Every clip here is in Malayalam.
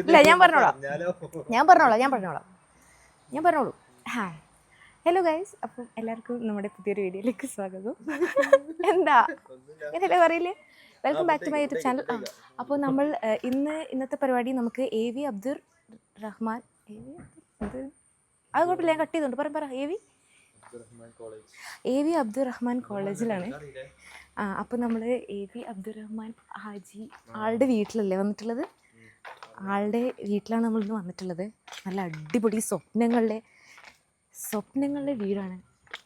ഇല്ല, ഞാൻ പറഞ്ഞോളാം. ഞാൻ പറഞ്ഞോളാം ഞാൻ പറഞ്ഞോളാം. ഞാൻ പറഞ്ഞോളൂ. ഹാ ഹലോ ഗൈസ് അപ്പം എല്ലാവർക്കും നമ്മുടെ പുതിയൊരു വീഡിയോയിലേക്ക് സ്വാഗതം. എന്താ? എന്നല്ലേ പറയില്ലേ welcome back to my YouTube channel ആ അപ്പോൾ നമ്മൾ ഇന്ന് ഇന്നത്തെ പരിപാടി നമുക്ക് A V Abdur Rahman A V അത് കുഴപ്പമില്ല ഞാൻ കട്ട് ചെയ്തോണ്ട് പറ പറ. A V. A V Abdurrahman കോളേജിലാണ്? ആ അപ്പോൾ നമ്മൾ എ വി അബ്ദുറഹ്മാൻ ഹാജി ആളുടെ വീട്ടിലല്ലേ വന്നിട്ടുള്ളത്? ആളുടെ വീട്ടിലാണ് നമ്മൾ ഇന്ന് വന്നിട്ടുള്ളത്. നല്ല അടിപൊളി സ്വപ്നങ്ങളുടെ സ്വപ്നങ്ങളുടെ വീടാണ്.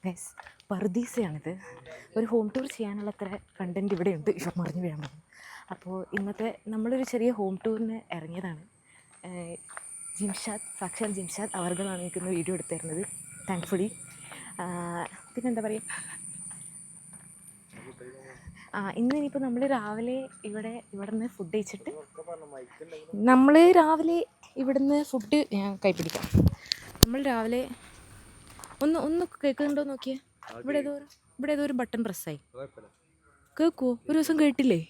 ഗൈസ് പർദീസയാണിത്. ഒരു ഹോം ടൂർ ചെയ്യാനുള്ള അത്ര കണ്ടന്റ് ഇവിടെ ഉണ്ട്. ഇവർ മറിഞ്ഞു വീഴാൻ അപ്പോൾ ഇന്നത്തെ നമ്മളൊരു ചെറിയ ഹോം ടൂറിന് ഇറങ്ങിയതാണ്. ജിംഷാദ് സാക്ഷാൽ ജിംഷാദ് അവർകളാണ് എനിക്കൊന്ന് വീഡിയോ എടുത്തിരുന്നത്. താങ്ക്ഫുള്ളി പിന്നെന്താ പറയുക ആ ഇന്ന് ഇനിയിപ്പോൾ നമ്മൾ രാവിലെ ഇവിടെ ഇവിടെ നിന്ന് ഫുഡ് കഴിച്ചിട്ട് നമ്മൾ രാവിലെ ഇവിടുന്ന് ഫുഡ് ഞാൻ കൈപ്പിടിക്കാം. നമ്മൾ രാവിലെ ഒന്ന് ഒന്ന് കേൾക്കുന്നുണ്ടോ നോക്കിയേ? ഇവിടെ ഏതോ ഇവിടെ ഏതോ ഒരു ബട്ടൺ പ്രസ്സായി കേൾക്കുമോ ഒരു ദിവസം കേട്ടില്ലേ?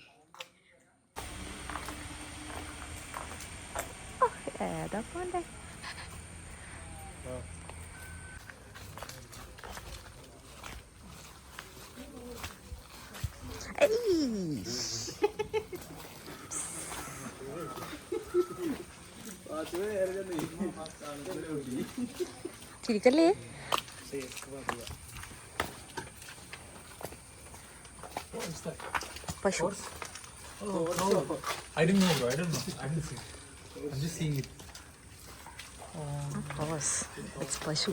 ഏതാ പോണ്ടേ? ചിരിക്കല്ലേ പശു I didn't know, bro. I don't know. I didn't see. I'm just seeing it. Horse. It's പശു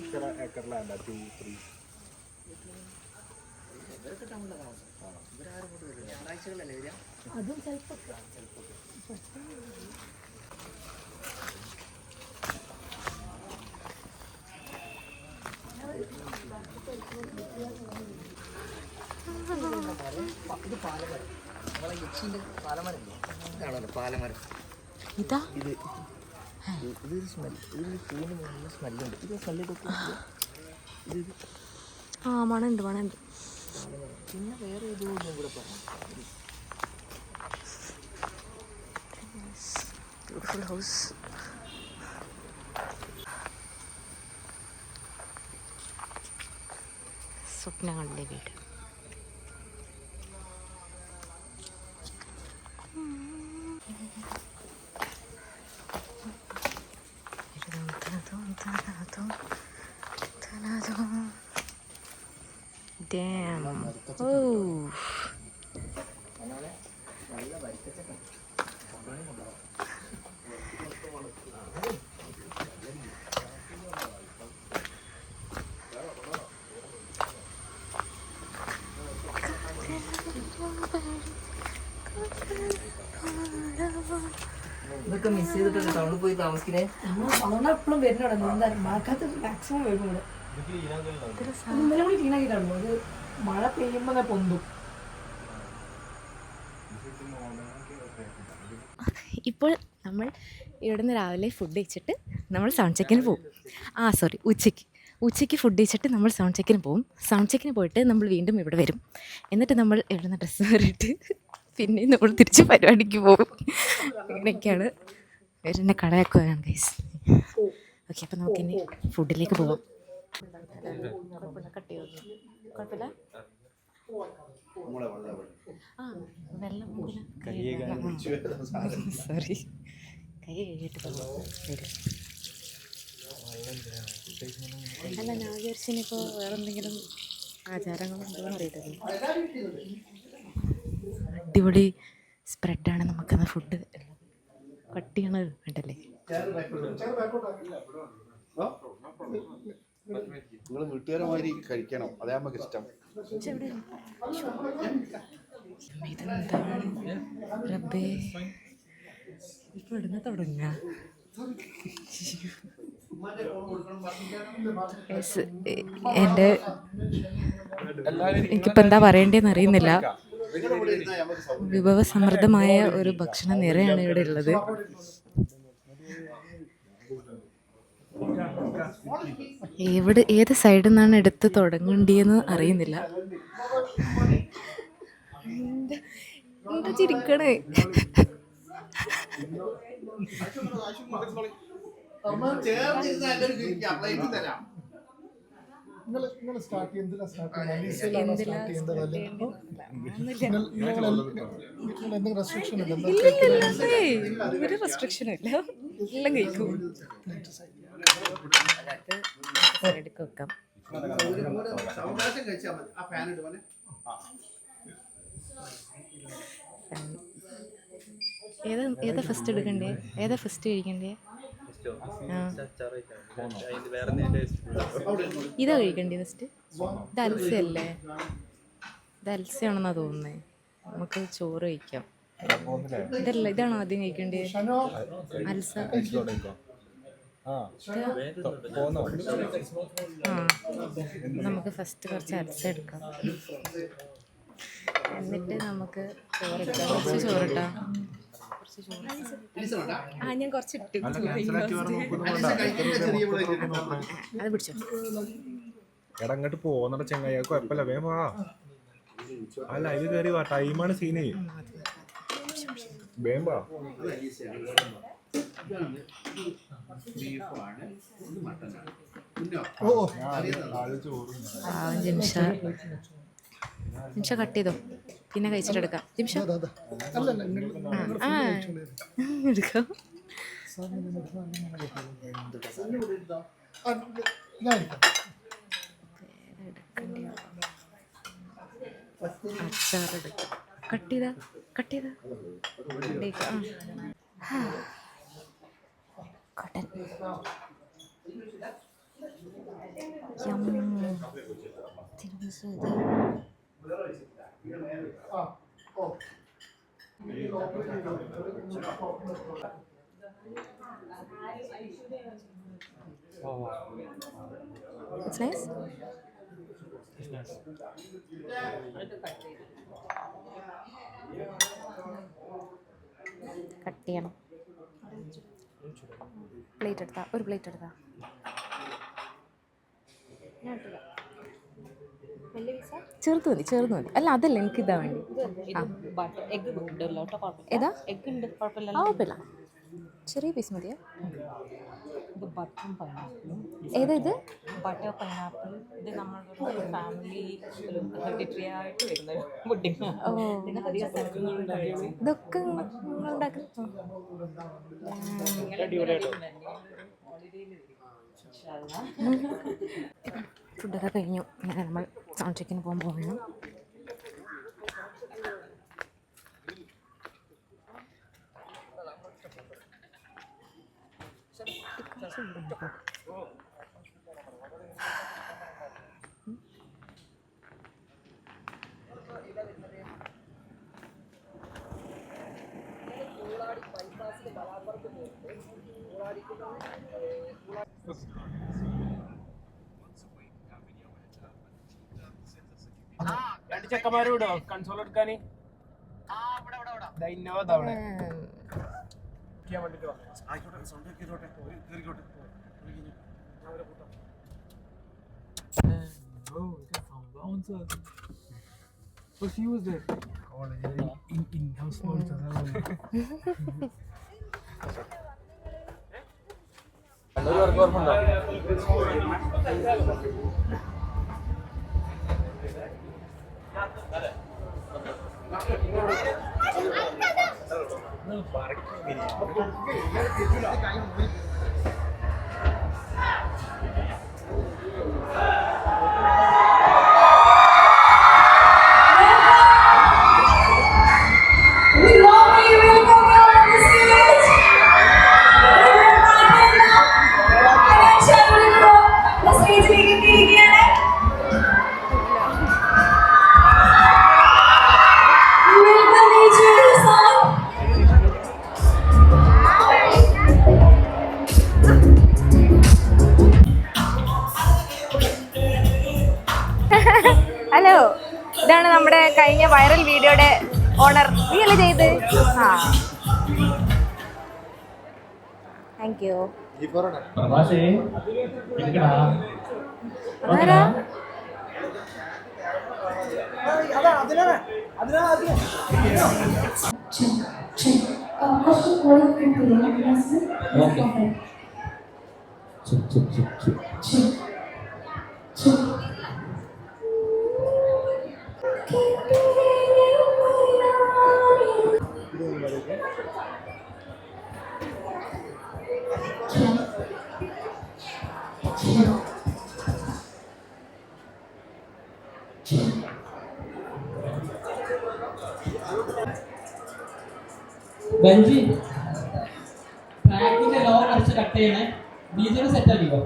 എത്ര ഏക്കർ land ആ? Two, three. ഇതാ ഇത് ഇതൊരു സ്മെൽ ഇതൊരു പൂവിന് നല്ല സ്മെല്ലുണ്ട് ഇത് സ്മെല്ല് ആ മണുണ്ട് മണുണ്ട്. പിന്നെ വേറെ ഏതോ ഒന്നും കൂടെ പറയാം ബ്യൂട്ടിഫുൾ ഹൗസ് സ്വപ്നങ്ങളുടെ വീട്. ഇതൊക്കെ മിസ് ചെയ്തിട്ട് ടൗണിൽ പോയി താമസിക്കണേ. അതുകൊണ്ട് എപ്പോഴും വരുന്നുണ്ട് എന്തായാലും മഴക്കാലത്ത് മാക്സിമം വരുന്നുണ്ട് ഇന്നലെ കൂടി ക്ലീൻ ആക്കിയിട്ടുള്ളൂ അത് മഴ പെയ്യുമ്പോൾ പൊന്തും. ഇപ്പോൾ നമ്മൾ ഇവിടുന്ന് രാവിലെ ഫുഡ് കഴിച്ചിട്ട് നമ്മൾ സൗണ്ട് ചെക്കിന് പോകും ആ സോറി ഉച്ചയ്ക്ക്. ഉച്ചയ്ക്ക് ഫുഡ് കഴിച്ചിട്ട് നമ്മൾ സൗണ്ട് ചെക്കിന് പോകും സൗണ്ട് ചെക്കിന് പോയിട്ട് നമ്മൾ വീണ്ടും ഇവിടെ വരും. എന്നിട്ട് നമ്മൾ ഇവിടുന്ന് ഡ്രസ്സ് മാറിയിട്ട് പിന്നെ നമ്മൾ തിരിച്ച് പരിപാടിക്ക് പോകും. അങ്ങനെയൊക്കെയാണ്. ഇവരെന്നെ കടയാക്കുകയാണ് ഗൈസ് ഓക്കെ അപ്പം നമുക്ക് ഇനി ഫുഡിലേക്ക് വെള്ളം സോറി കൈ കഴുകിയിട്ട് പോകാം അല്ല ഞാൻ വിചാരിച്ചിനിപ്പോൾ വേറെ എന്തെങ്കിലും ആചാരങ്ങളുണ്ടോ എന്ന് അറിയില്ല അടിപൊളി സ്പ്രെഡാണ് നമുക്കന്ന് ഫുഡ് കട്ടിയാണ് വേണ്ടല്ലേ നിങ്ങൾ വീട്ടുകാരമാതിരി കഴിക്കണം. അതേ നമുക്ക് ഇഷ്ടം. ഇതെന്താണ്? റബ്ബേ. ഇപ്പൊ ഇടുന്ന തുടങ്ങ എന്റെ എനിക്കിപ്പോൾ എന്താ പറയേണ്ടതെന്ന് അറിയുന്നില്ല. വിഭവസമൃദ്ധമായ ഒരു ഭക്ഷണ നിരയാണ് ഇവിടെ ഉള്ളത്. എവിടെ ഏത് സൈഡിൽ നിന്നാണ് എടുത്ത് തുടങ്ങേണ്ടിയെന്ന് അറിയുന്നില്ല. എന്താ ചിരിക്കണേ? നിങ്ങൾ റെസ്ട്രിക്ഷൻ ഇല്ല. എല്ലാം കഴിക്കും. ഏതാ ഏതാ ഫസ്റ്റ് എടുക്കണ്ടേ? ഏതാ ഫസ്റ്റ് കഴിക്കണ്ടേ? ഇതാ കഴിക്കണ്ടേ ഫസ്റ്റ് ഇത് അൽസയല്ലേ? ഇത് അൽസയാണെന്നാ തോന്നുന്നേ. നമുക്ക് ചോറ് കഴിക്കാം. ഇതല്ല ഇതാണോ ആദ്യം കഴിക്കണ്ടേ അൽസ. ആ. നമുക്ക് ഫസ്റ്റ് കുറച്ച് അൽസ എടുക്കാം. എന്നിട്ട് നമുക്ക് ചോറിട്ടാം കുറച്ച് ചോറിട്ടാം കുറച്ച് ചോറ്. ആ ഞാൻ കുറച്ച് ഇട്ടു. അത് പിടിച്ചോ. എടാ അങ്ങോട്ട് പോകുന്നട ചെങ്ങായി കുഴപ്പമില്ല വേഗം വാ. അല്ല ഇത് കയറി വാ ടൈമാണ് സീന് വേഗം വാ. ഓ ജിംഷ കട്ട് ചെയ്തോ. പിന്നെ കഴിച്ചിട്ട് എടുക്കാം ജിംഷ അതാ അതാ. അല്ല അല്ല നിങ്ങൾ ആ എടുക്കാം. എടുക്കാം കട്ട് ചെയ്താ കട്ട് ചെയ്താ ആ ഓ ഇറ്റ്സ് നൈസ് കട്ട് ചെയ്യണം പ്ലേറ്റ് എടുത്താ ഒരു പ്ലേറ്റ് എടുത്താ. ചെറുത്ത് മതി ചെറുത് മതി. അല്ല അതല്ല എനിക്ക് ഇതാ വേണ്ടി. ഏതാ? കുഴപ്പമില്ല. ചെറിയ പീസ് മതിയോ? ഏതാ ഇത്? ബട്ടർ പൈനാപ്പിൾ ഇത് നമ്മളുടെ ഫാമിലി ഹെറിഡിറ്ററി ആയിട്ട് വരുന്ന ഇതൊക്കെ ഫുഡൊക്കെ കഴിഞ്ഞു. ഇങ്ങനെ നമ്മൾ സൗണ്ട് ചെക്കിന് പോകാൻ പോകണം രണ്ട് ചെക്കന്മാരും വിടോ കൺസോൾ എടുക്കാന് ഇന്നോവ തവണ ചെയ്യാൻ ഹലോ. ഇതാണ് നമ്മുടെ കഴിഞ്ഞ വൈറൽ വീഡിയോയുടെ ഓണർ. നീ അല്ലേ ചെയ്ത്? ആ. താങ്ക് യു അതാരാ? കുറച്ച് കൂടുതൽ ബെഞ്ചി ട്രാക്കിന്റെ ലോ കുറച്ച് കട്ട് ചെയ്യണേ. ഡീസൽ സെറ്റ് ആക്കിക്കോ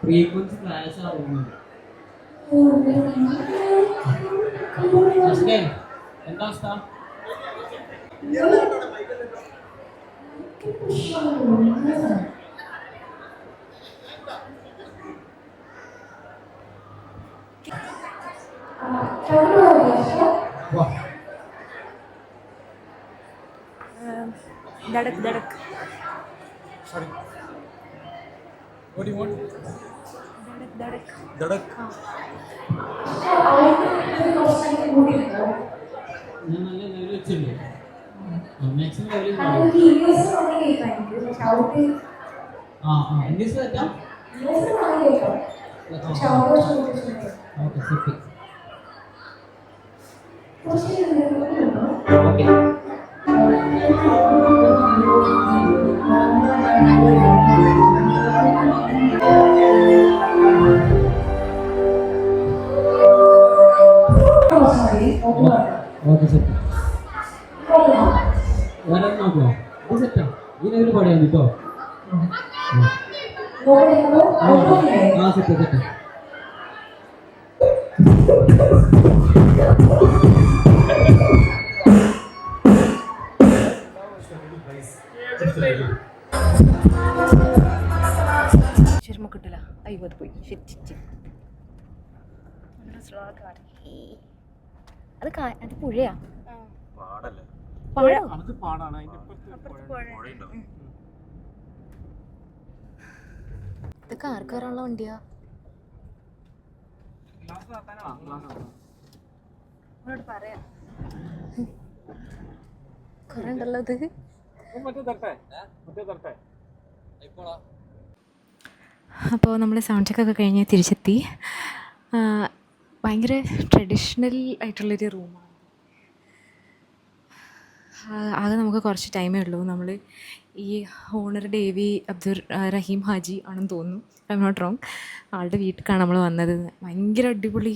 ഫ്രീക്വൻസി ക്ലാഷ് ജസ്റ്റിൻ, എന്താ അവസ്ഥ? ദടക് ദടക് ദടക് ദടക് ഞാൻ നല്ല ലെവൽ വെച്ചിട്ടുണ്ട് മാക്സിമം ലെവലിൽ ആ ആ English പറ്റാം. Okay okay. Okay set വേറെ നോക്കോ? ഇത് സെറ്റാ പാടിയാൽ മതി കേട്ടോ ആ സെറ്റ് സെറ്റ് ശർമ്മ കിട്ടില്ല. അയ്യോ അത് പോയി. ശരിച്ചിട്ട് അത് കാ- അത് പുഴയാ. പാടോ അത് പാടാണ്. അതിന്റെ ഇതൊക്കെ ആർക്കാരുള്ള വണ്ടിയാ? കുറെ ഉണ്ടല്ലോ ഇത് മറ്റേ തരട്ടെ. മറ്റേ തരട്ടെ. അപ്പോൾ നമ്മൾ സൗണ്ട് ചെക്കൊക്കെ കഴിഞ്ഞ് തിരിച്ചെത്തി. ആ, ഭയങ്കര ട്രഡീഷണൽ ആയിട്ടുള്ളൊരു റൂമാണ് ആകെ നമുക്ക് കുറച്ച് ടൈമേ ഉള്ളൂ. നമ്മൾ ഈ ഓണർ ഡേവി അബ്ദുർ റഹീം ഹാജി ആണെന്ന് തോന്നുന്നു. ഐ നോട്ട് റോങ് ആളുടെ വീട്ടിലാണ് നമ്മൾ വന്നത്. ഭയങ്കര അടിപൊളി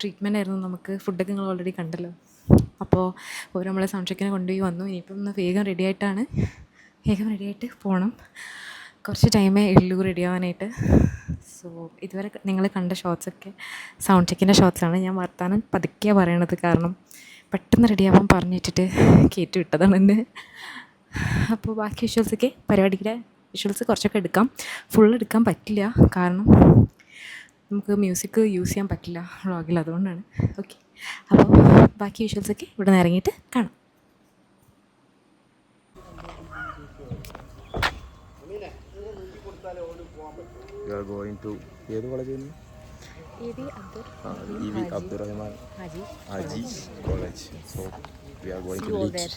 ട്രീറ്റ്മെന്റ് ആയിരുന്നു നമുക്ക്. ഫുഡൊക്കെ നിങ്ങൾ ഓൾറെഡി കണ്ടല്ലോ. അപ്പോൾ അവർ നമ്മളെ സംശയിക്കാൻ കൊണ്ടുപോയി വന്നു. ഇനിയിപ്പം ഒന്ന് വേഗം റെഡി ആയിട്ടാണ്. വേഗം റെഡി ആയിട്ട് പോകണം കുറച്ച് ടൈമേ ഉള്ളൂ റെഡി ആവാനായിട്ട്. സോ ഇതുവരെ നിങ്ങൾ കണ്ട ഷോട്ട്സൊക്കെ സൗണ്ട് ചെക്കിന്റെ ഷോട്ട്സാണ് ഞാൻ വർത്താനം പതുക്കെയാണ് പറയണത് കാരണം പെട്ടെന്ന് റെഡിയാവാൻ പറഞ്ഞിട്ടിട്ട് കയറ്റി വിട്ടതാണ് എന്നെ അപ്പോൾ ബാക്കി വിഷ്വൽസൊക്കെ പരിപാടിയുടെ വിഷ്വൽസ് കുറച്ചൊക്കെ എടുക്കാം. ഫുൾ എടുക്കാൻ പറ്റില്ല. കാരണം നമുക്ക് മ്യൂസിക് യൂസ് ചെയ്യാൻ പറ്റില്ല വ്ളോഗിൽ അതുകൊണ്ടാണ്. ഓക്കെ അപ്പോൾ ബാക്കി വിഷ്വൽസൊക്കെ ഇവിടെ നിന്ന് ഇറങ്ങിയിട്ട് കാണാം. you are going to ഏത് college E V Abdul Rahman Aji's college so we are going to reach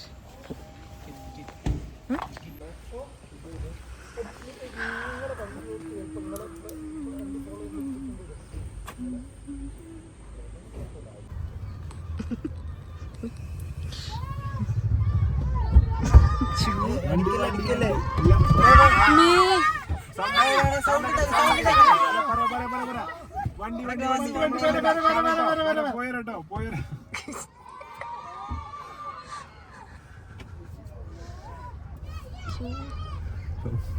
Me വണ്ടി വണ്ടി വണ്ടി വണ്ടി വരെ വരെ വരെ വരെ വരെ വരെ പോയരട്ടോ പോയര Thank you.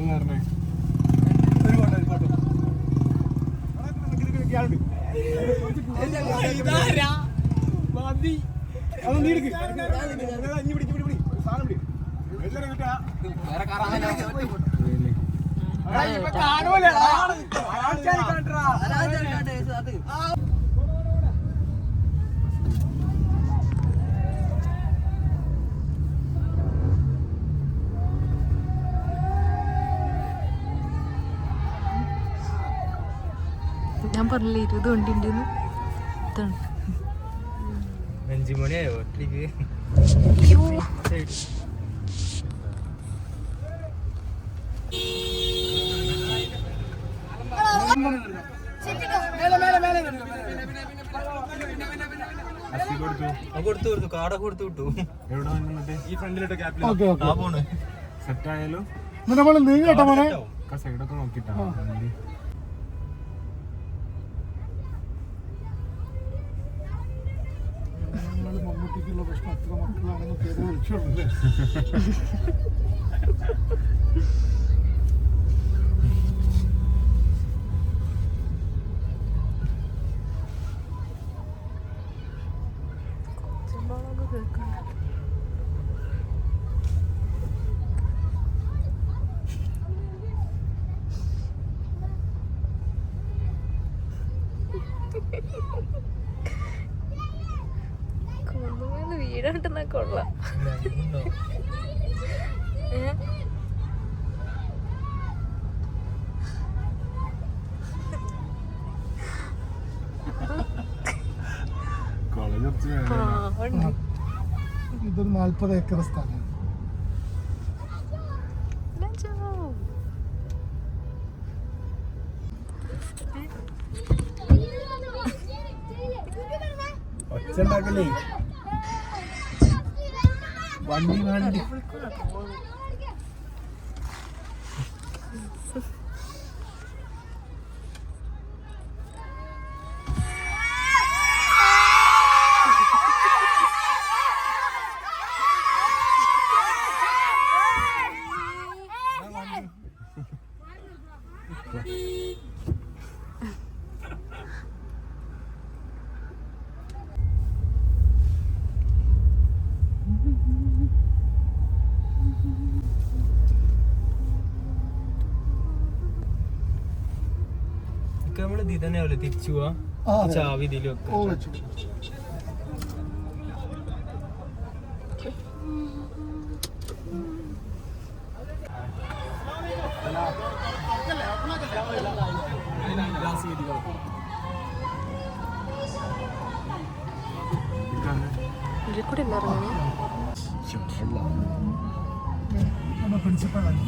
Meet there. വളവ് ഞാൻ പറഞ്ഞില്ലേ ഇരുപത് വണ്ടി ഉണ്ടെന്ന് ഇതാണ് അഞ്ചു മണിയായോ ഒറ്റയ്ക്ക് കൊടുത്തു കൊടുത്തു. കാട കൊടുത്തു വിട്ടു. എവിടെ ഈ ഫ്രണ്ടിലിട്ട ക്യാപ്പിൽ ഓക്കെ ഓക്കെ. ആ സെറ്റ് ആയാലും മോനെ. സൈഡൊക്കെ നോക്കിട്ടാ. çalışmak, kullanmak, kullanmak, kullanmak, kullanmak, kullanmak, കൊള്ളാം. ഇതൊരു നാൽപ്പത് ഏക്കർ സ്ഥലം. ലഞ്ചോ. വണ്ടി വണ്ടി നമ്മൾ ഇതിൽ തന്നെ അല്ലേ തിരിച്ചു പോവാ. ചാവി ഇതിലും ഒക്കെ. ഇതിൽ കൂടെ പ്രിൻസിപ്പളാണ്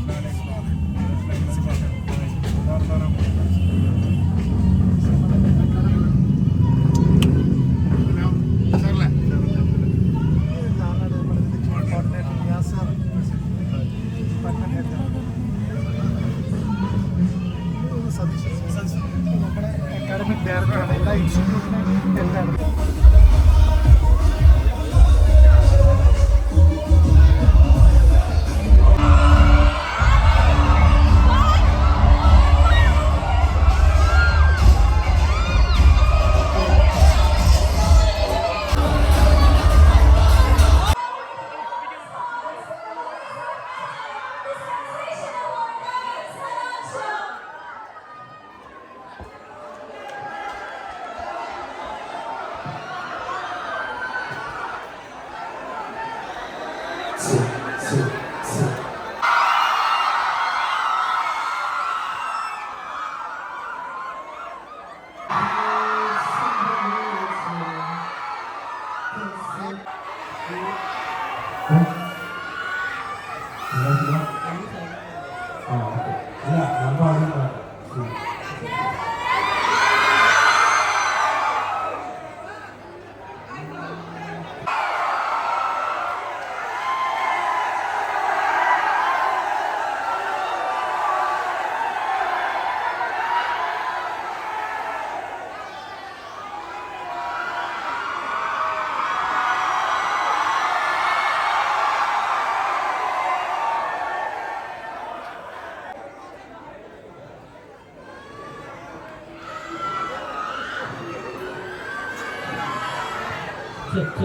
Thank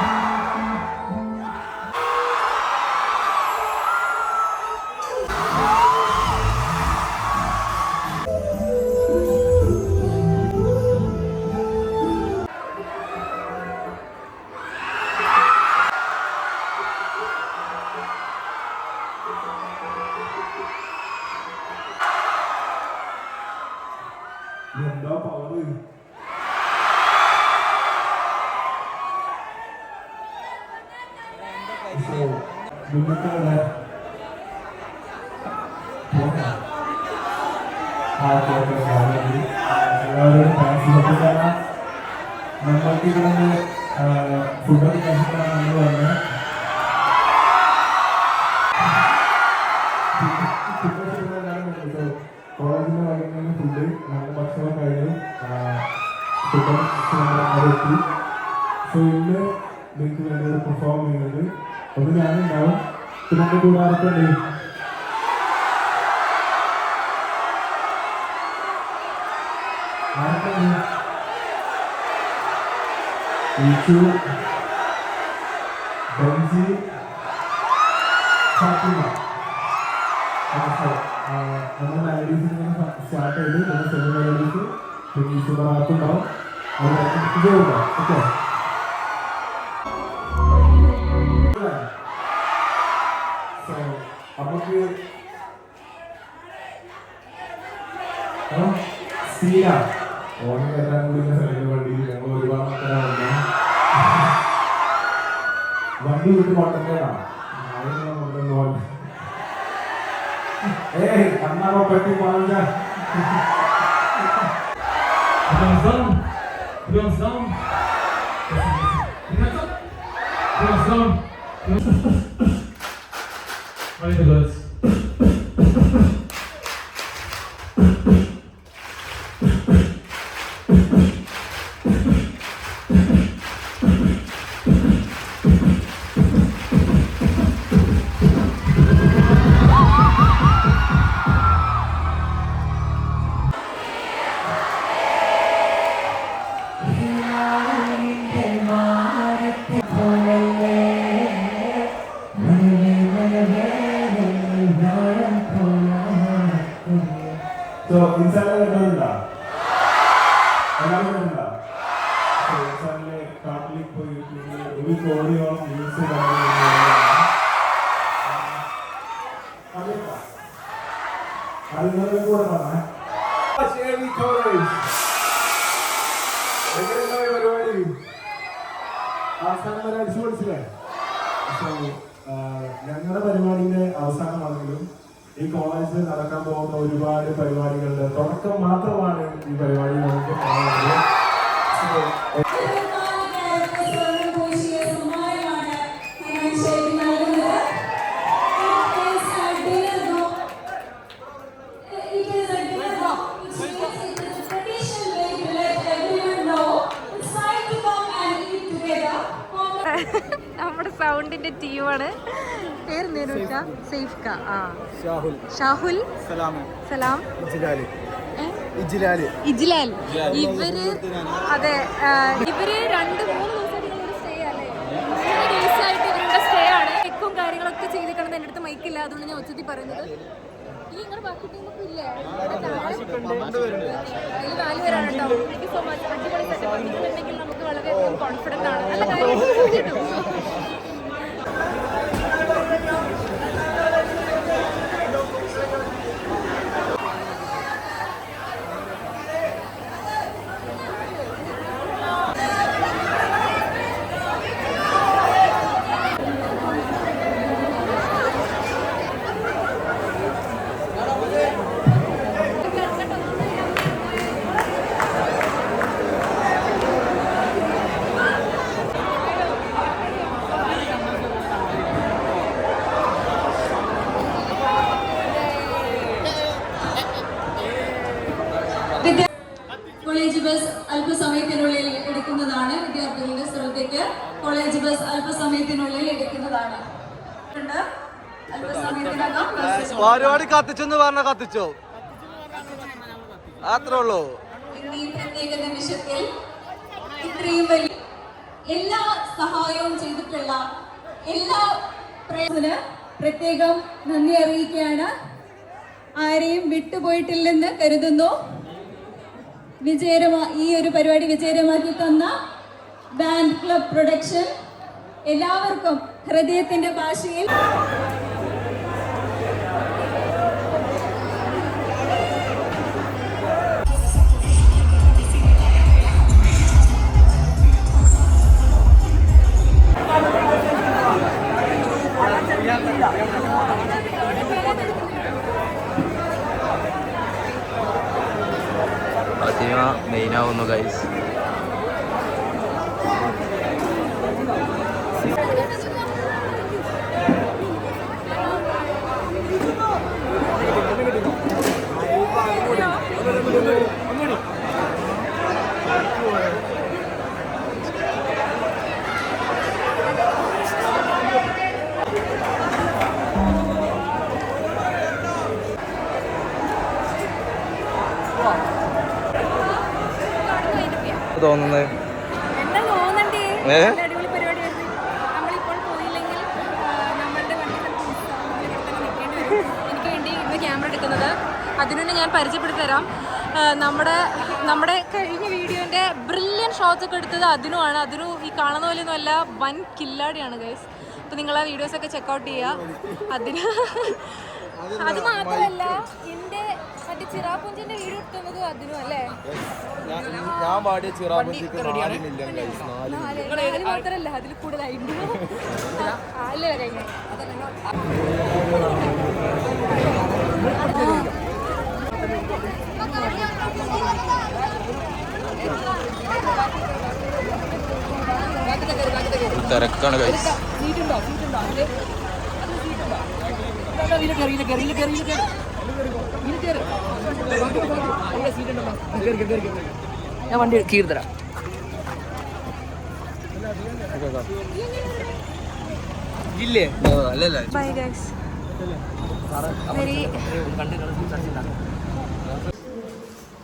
you. പിന്നെ എന്റെ കൂടെ ആർക്കുണ്ട് ആർക്കുണ്ട് ഈച്ചു ബെൻസി വണ്ടി വിട്ട് കൊണ്ടുവന്നു ഏയ് അന്നാമ പറ്റി. സോ ഷാഹുൽ. സലാം. ഇജ്ലാൽ ഇവർ അതെ ഇവർ രണ്ട് മൂന്ന് ദിവസമായിട്ട് സ്റ്റേ അല്ലേ? മൂന്ന് ദിവസമായിട്ട് ഇവരുടെ സ്റ്റേ ആണ്. എക്കും കാര്യങ്ങളൊക്കെ ചെയ്തിരിക്കണം എന്റെ അടുത്ത് മൈക്കില്ല അതുകൊണ്ട് ഞാൻ ഒച്ചത്തി പറയുന്നത്. ഈ നിങ്ങളുടെ ബാക്കി ടീമൊക്കെ ഇല്ലേ? അതിൽ നാല് പേരാണ് കേട്ടോ. താങ്ക് യു സോ മച്ച് അടിപൊളി നിങ്ങളുണ്ടെങ്കിൽ നമുക്ക് വളരെയധികം കോൺഫിഡന്റ് ആണ്. നല്ല കാര്യം പരിപാടി കത്തിച്ചെന്ന് പറഞ്ഞ കത്തിച്ചോ? അത്രേ ഉള്ളൂ. ഇത്രയും വലിയ എല്ലാ സഹായവും ചെയ്തിട്ടുള്ള എല്ലാ പ്രേമത്തിന് പ്രത്യേകം നന്ദി അറിയിക്കുകയാണ്. ആരെയും വിട്ടുപോയിട്ടില്ലെന്ന് കരുതുന്നു. വിജയരമാ ഈ ഒരു പരിപാടി വിജയകരമാക്കി തന്ന ബാൻഡ് ക്ലബ് പ്രൊഡക്ഷൻ എല്ലാവർക്കും ഹൃദയത്തിന്റെ ഭാഷയിൽ തരാം. നമ്മുടെ നമ്മുടെ കഴിഞ്ഞ വീഡിയോന്റെ ബ്രില്യൻ ഷോട്ട്സ് ഒക്കെ എടുത്തത് അതിനുമാണ്. അതിനു ഈ കാണുന്ന പോലെയൊന്നും അല്ല വൻ കില്ലാടിയാണ് ഗൈസ് അപ്പോൾ നിങ്ങൾ ആ വീഡിയോസൊക്കെ ചെക്കൗട്ട് ചെയ്യുക അതിന് അത് മാത്രമല്ല എന്റെ മറ്റേ ചിറാപ്പുഞ്ചിന്റെ വീഡിയോ എടുക്കുന്നത് അതിനും അല്ലേ? ഞാൻ പാടിയ നാല്. അതിൽ കൂടുതലായിട്ട്. അല്ലേ കഴിഞ്ഞ. തിരക്കാണ് ഗൈസ് ഞാൻ വണ്ടി കീറി തരാം. ഇല്ലേ? അല്ലല്ല. ബൈ ഗൈസ് വെരി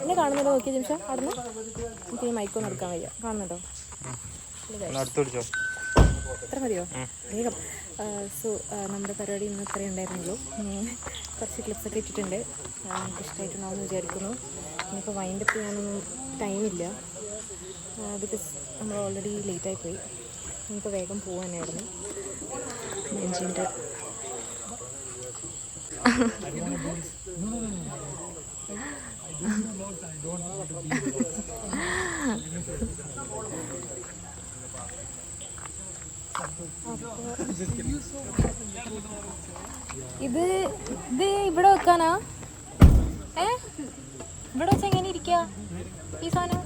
എന്നെ കാണുന്നുണ്ടോ? നോക്കിയ നിമിഷം അവിടുന്ന്? എനിക്ക് ഈ മൈക്കൊന്നും എടുക്കാൻ വയ്യ. കാണുന്നുണ്ടോ? എത്ര മതിയോ? വേഗം. സോ നമ്മുടെ പരിപാടി ഇന്ന് ഇത്രയേ ഉണ്ടായിരുന്നുള്ളൂ. കുറച്ച് ക്ലിപ്സൊക്കെ ഇട്ടിട്ടുണ്ട്. നമുക്ക് ഇഷ്ടമായിട്ടുണ്ടാവും ഇഷ്ടമായിട്ടുണ്ടാവുമെന്ന് വിചാരിക്കുന്നു. ഇനിയിപ്പോൾ വൈൻഡ് അപ്പ് ചെയ്യാനൊന്നും ടൈമില്ല ബിക്കോസ് നമ്മൾ ഓൾറെഡി ലേറ്റായി പോയി നമുക്ക് വേഗം പോകാനായിരുന്നു അഞ്ച് ഇത് ഇത് ഇവിടെ വെക്കാനാ? ഏ? ഇവിടെ വെച്ച് എങ്ങനെ ഇരിക്ക ഈ സാധനം?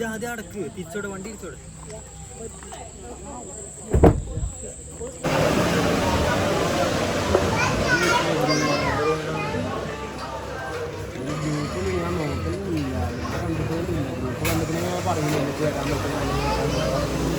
ജാതി അടക്ക് വണ്ടി ഗ്രൂപ്പ് കണ്ടിട്ട് പറയുന്നു എനിക്ക് വരാൻ പറ്റും